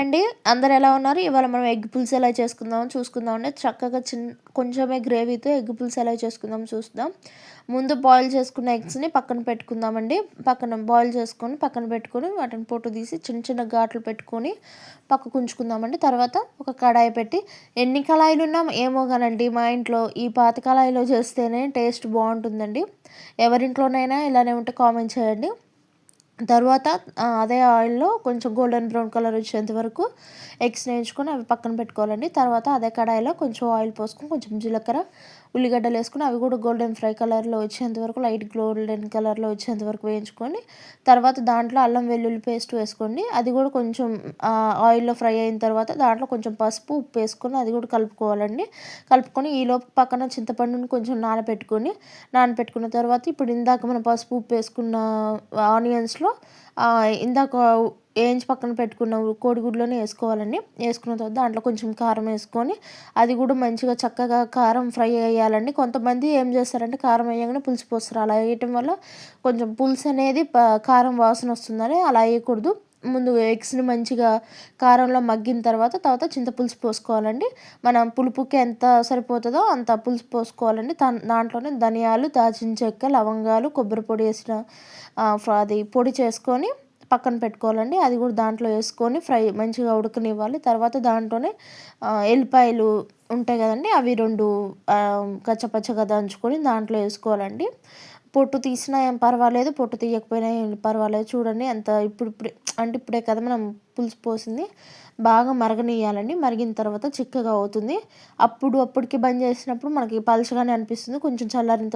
అండి. అందరు ఎలా ఉన్నారు? ఇవాళ మనం ఎగ్ పులుసు ఎలా చేసుకుందాం చూసుకుందాం అండి. చక్కగా చిన్న కొంచెమే గ్రేవీతో ఎగ్ పులుసు ఎలా చేసుకుందాం చూద్దాం ముందు బాయిల్ చేసుకున్న ఎగ్స్ని పక్కన పెట్టుకుందామండి పక్కన బాయిల్ చేసుకొని పక్కన పెట్టుకొని వాటిని పొట్టు తీసి చిన్న చిన్న ఘాట్లు పెట్టుకొని పక్కకు ఉంచుకుందామండి తర్వాత ఒక కడాయి పెట్టి ఎన్ని కళాయిలు ఉన్నా ఏమో కానండి మా ఇంట్లో ఈ పాత కళాయిలో చేస్తేనే టేస్ట్ బాగుంటుందండి. ఎవరింట్లోనైనా ఇలానే ఉంటే కామెంట్ చేయండి. తర్వాత అదే ఆయిల్లో కొంచెం గోల్డెన్ బ్రౌన్ కలర్ వచ్చేంత వరకు ఎగ్స్ వేయించుకొని అవి పక్కన పెట్టుకోవాలండి. తర్వాత అదే కడాయిలో కొంచెం ఆయిల్ పోసుకొని కొంచెం జీలకర్ర ఉల్లిగడ్డలు వేసుకుని అవి కూడా గోల్డెన్ ఫ్రై కలర్లో వచ్చేంత వరకు లైట్ గోల్డెన్ కలర్లో వచ్చేంత వరకు వేయించుకొని తర్వాత దాంట్లో అల్లం వెల్లుల్లి పేస్ట్ వేసుకోండి. అది కూడా కొంచెం ఆయిల్లో ఫ్రై అయిన తర్వాత దాంట్లో కొంచెం పసుపు ఉప్పు వేసుకొని అది కూడా కలుపుకోవాలండి. కలుపుకొని ఈలోపు పక్కన చింతపండుని కొంచెం నానబెట్టుకొని నానబెట్టుకున్న తర్వాత ఇప్పుడు ఇందాక మనం పసుపు ఉప్పు వేసుకున్న ఆనియన్స్లో ఇందాక వేయించి పక్కన పెట్టుకున్న కోడిగుడ్లోనే వేసుకోవాలండి. వేసుకున్న తర్వాత దాంట్లో కొంచెం కారం వేసుకొని అది కూడా మంచిగా చక్కగా కారం ఫ్రై అయ్యాలండి. కొంతమంది ఏం చేస్తారంటే కారం వేయగానే పులుసు పోస్తారు. అలా వేయటం వల్ల కొంచెం పులుసు అనేది కారం వాసన వస్తుందని అలా వేయకూడదు. ముందు ఎగ్స్ని మంచిగా కారంలో మగ్గిన తర్వాత తర్వాత చింతపులుసు పోసుకోవాలండి. మనం పులుపుకి ఎంత సరిపోతుందో అంత పులుసు పోసుకోవాలండి. దాంట్లోనే ధనియాలు దాచిన చెక్క లవంగాలు కొబ్బరి పొడి వేసిన అది పొడి చేసుకొని పక్కన పెట్టుకోవాలండి. అది కూడా దాంట్లో వేసుకొని ఫ్రై మంచిగా ఉడకనివ్వాలి. తర్వాత దాంట్లోనే ఎల్లిపాయలు ఉంటాయి కదండి అవి రెండు కచ్చపచ్చగా దంచుకొని దాంట్లో వేసుకోవాలండి. పొట్టు తీసినా ఏం పర్వాలేదు పొట్టు తీయకపోయినా ఏం పర్వాలేదు. చూడండి అంత ఇప్పుడు ఇప్పుడే అంటే ఇప్పుడే కదా మనం పులుసు పోసింది. బాగా మరగనియాలండి మరిగిన తర్వాత చిక్కగా అవుతుంది. అప్పుడు అప్పటికి బంద్ చేసినప్పుడు మనకి పలుచగానే అనిపిస్తుంది. కొంచెం చల్లారిన